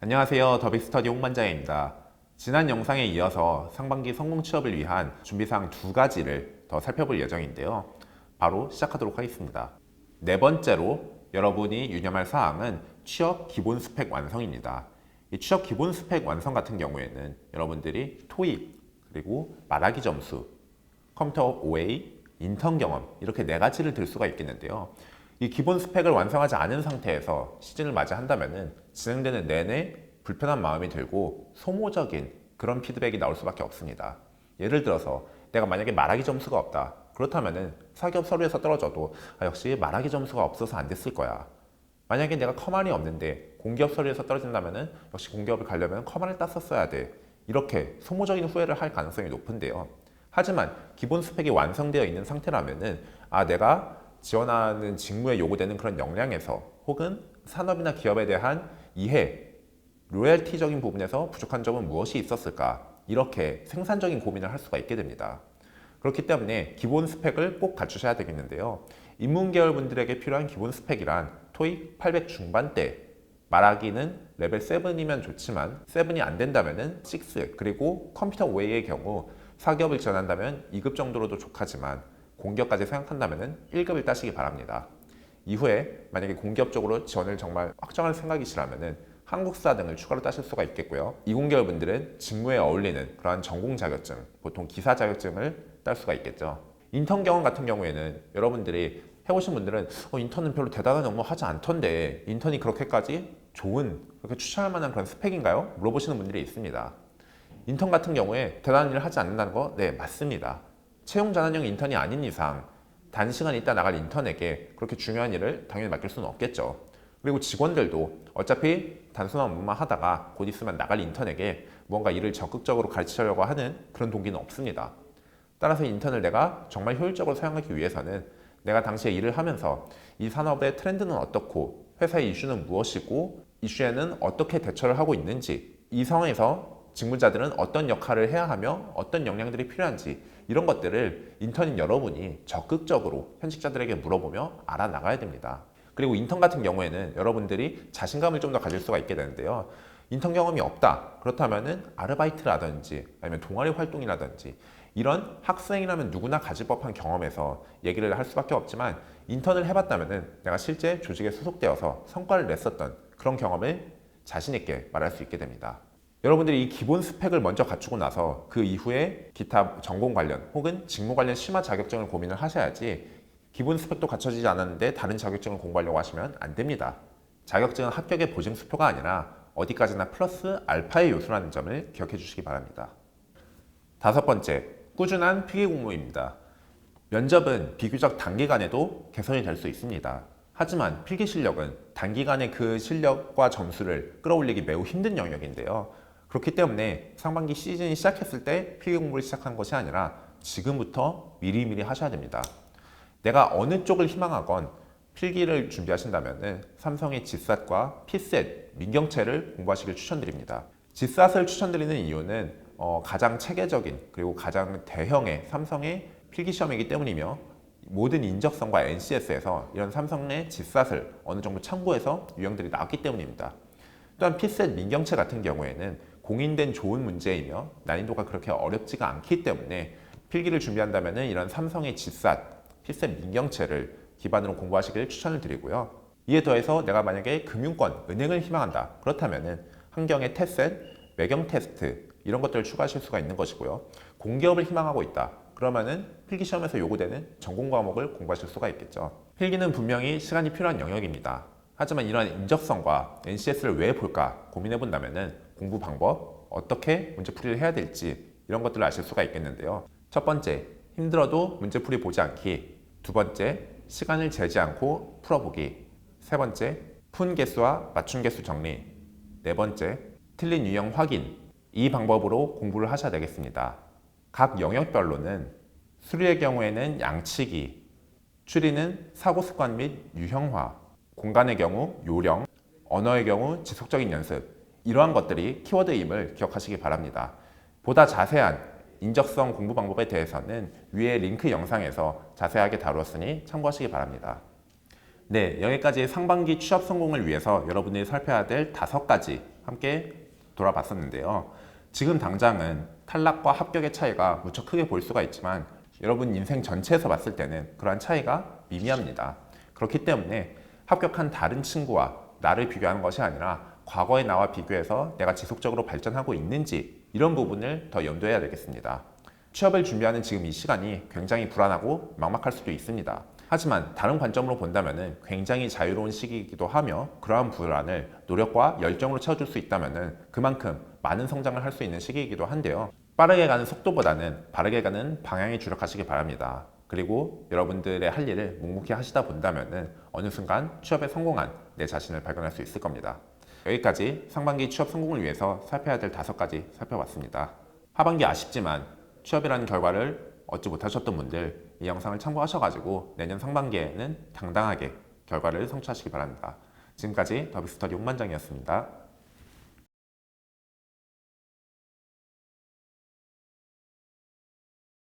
안녕하세요. 더빅스터디 홍반장입니다. 지난 영상에 이어서 상반기 성공 취업을 위한 준비사항 두 가지를 더 살펴볼 예정인데요. 바로 시작하도록 하겠습니다. 네 번째로 여러분이 유념할 사항은 취업 기본 스펙 완성입니다. 이 취업 기본 스펙 완성 같은 경우에는 여러분들이 토익 그리고 말하기 점수, 컴퓨터 OA, 인턴 경험 이렇게 네 가지를 들 수가 있겠는데요. 이 기본 스펙을 완성하지 않은 상태에서 시즌을 맞이한다면은 진행되는 내내 불편한 마음이 들고 소모적인 그런 피드백이 나올 수밖에 없습니다. 예를 들어서 내가 만약에 말하기 점수가 없다. 그렇다면은 사기업 서류에서 떨어져도 아, 역시 말하기 점수가 없어서 안 됐을 거야. 만약에 내가 커만이 없는데 공기업 서류에서 떨어진다면은 역시 공기업을 가려면 커만을 땄었어야 돼. 이렇게 소모적인 후회를 할 가능성이 높은데요. 하지만 기본 스펙이 완성되어 있는 상태라면은 아 내가 지원하는 직무에 요구되는 그런 역량에서 혹은 산업이나 기업에 대한 이해, 로열티적인 부분에서 부족한 점은 무엇이 있었을까 이렇게 생산적인 고민을 할 수가 있게 됩니다. 그렇기 때문에 기본 스펙을 꼭 갖추셔야 되겠는데요. 인문계열 분들에게 필요한 기본 스펙이란 토익 800 중반대 말하기는 레벨 7이면 좋지만 7이 안 된다면은 6 그리고 컴퓨터 웨이의 경우 사기업을 지원한다면 2급 정도로도 좋하지만 공기업까지 생각한다면은 1급을 따시기 바랍니다. 이후에 만약에 공기업 쪽으로 지원을 정말 확정할 생각이시라면은 한국사 등을 추가로 따실 수가 있겠고요. 이공계열 분들은 직무에 어울리는 그러한 전공 자격증, 보통 기사 자격증을 딸 수가 있겠죠. 인턴 경험 같은 경우에는 여러분들이 해보신 분들은 어, 인턴은 별로 대단한 업무 하지 않던데 인턴이 그렇게까지 좋은 그렇게 추천할 만한 그런 스펙인가요? 물어보시는 분들이 있습니다. 인턴 같은 경우에 대단한 일을 하지 않는다는 거, 네 맞습니다. 채용 전환형 인턴이 아닌 이상 단시간 있다 나갈 인턴에게 그렇게 중요한 일을 당연히 맡길 수는 없겠죠. 그리고 직원들도 어차피 단순한 업무만 하다가 곧 있으면 나갈 인턴에게 뭔가 일을 적극적으로 가르치려고 하는 그런 동기는 없습니다. 따라서 인턴을 내가 정말 효율적으로 사용하기 위해서는 내가 당시에 일을 하면서 이 산업의 트렌드는 어떻고 회사의 이슈는 무엇이고 이슈에는 어떻게 대처를 하고 있는지 이 상황에서 직무자들은 어떤 역할을 해야 하며 어떤 역량들이 필요한지 이런 것들을 인턴인 여러분이 적극적으로 현직자들에게 물어보며 알아나가야 됩니다. 그리고 인턴 같은 경우에는 여러분들이 자신감을 좀 더 가질 수가 있게 되는데요. 인턴 경험이 없다. 그렇다면은 아르바이트라든지 아니면 동아리 활동이라든지 이런 학생이라면 누구나 가질 법한 경험에서 얘기를 할 수밖에 없지만 인턴을 해봤다면은 내가 실제 조직에 소속되어서 성과를 냈었던 그런 경험을 자신 있게 말할 수 있게 됩니다. 여러분들이 이 기본 스펙을 먼저 갖추고 나서 그 이후에 기타 전공 관련 혹은 직무 관련 심화 자격증을 고민을 하셔야지 기본 스펙도 갖춰지지 않았는데 다른 자격증을 공부하려고 하시면 안 됩니다. 자격증은 합격의 보증 수표가 아니라 어디까지나 플러스 알파의 요소라는 점을 기억해 주시기 바랍니다. 다섯 번째, 꾸준한 필기 공부입니다. 면접은 비교적 단기간에도 개선이 될 수 있습니다. 하지만 필기 실력은 단기간에 그 실력과 점수를 끌어올리기 매우 힘든 영역인데요. 그렇기 때문에 상반기 시즌이 시작했을 때 필기 공부를 시작한 것이 아니라 지금부터 미리미리 하셔야 됩니다. 내가 어느 쪽을 희망하건 필기를 준비하신다면 삼성의 G샷과 P셋, 민경채를 공부하시길 추천드립니다. G샷을 추천드리는 이유는 어, 가장 체계적인 그리고 가장 대형의 삼성의 필기 시험이기 때문이며 모든 인적성과 NCS에서 이런 삼성의 G샷을 어느 정도 참고해서 유형들이 나왔기 때문입니다. 또한 P셋 민경채 같은 경우에는 공인된 좋은 문제이며 난이도가 그렇게 어렵지가 않기 때문에 필기를 준비한다면 이런 삼성의 G샷, P셋 민경채를 기반으로 공부하시길 추천을 드리고요. 이에 더해서 내가 만약에 금융권, 은행을 희망한다. 그렇다면 환경의 테셋, 매경 테스트 이런 것들을 추가하실 수가 있는 것이고요. 공기업을 희망하고 있다. 그러면은 필기 시험에서 요구되는 전공 과목을 공부하실 수가 있겠죠. 필기는 분명히 시간이 필요한 영역입니다. 하지만 이러한 인적성과 NCS를 왜 볼까 고민해 본다면은 공부 방법, 어떻게 문제풀이를 해야 될지 이런 것들을 아실 수가 있겠는데요. 첫 번째, 힘들어도 문제풀이 보지 않기. 두 번째, 시간을 재지 않고 풀어보기. 세 번째, 푼 개수와 맞춤 개수 정리. 네 번째, 틀린 유형 확인. 이 방법으로 공부를 하셔야 되겠습니다. 각 영역별로는 수리의 경우에는 양치기, 추리는 사고 습관 및 유형화, 공간의 경우 요령, 언어의 경우 지속적인 연습, 이러한 것들이 키워드임을 기억하시기 바랍니다. 보다 자세한 인적성 공부 방법에 대해서는 위에 링크 영상에서 자세하게 다루었으니 참고하시기 바랍니다. 네, 여기까지 상반기 취업 성공을 위해서 여러분이 살펴야 될 다섯 가지 함께 돌아봤었는데요. 지금 당장은 탈락과 합격의 차이가 무척 크게 보일 수가 있지만 여러분 인생 전체에서 봤을 때는 그러한 차이가 미미합니다. 그렇기 때문에 합격한 다른 친구와 나를 비교하는 것이 아니라 과거의 나와 비교해서 내가 지속적으로 발전하고 있는지 이런 부분을 더 염두해야 되겠습니다. 취업을 준비하는 지금 이 시간이 굉장히 불안하고 막막할 수도 있습니다. 하지만 다른 관점으로 본다면 굉장히 자유로운 시기이기도 하며 그러한 불안을 노력과 열정으로 채워줄 수 있다면 그만큼 많은 성장을 할 수 있는 시기이기도 한데요. 빠르게 가는 속도보다는 바르게 가는 방향에 주력하시기 바랍니다. 그리고 여러분들의 할 일을 묵묵히 하시다 본다면 어느 순간 취업에 성공한 내 자신을 발견할 수 있을 겁니다. 여기까지 상반기 취업 성공을 위해서 살펴야 될 다섯 가지 살펴봤습니다. 하반기 아쉽지만 취업이라는 결과를 얻지 못하셨던 분들 이 영상을 참고하셔가지고 내년 상반기에는 당당하게 결과를 성취하시기 바랍니다. 지금까지 더비스터디 홍반장이었습니다.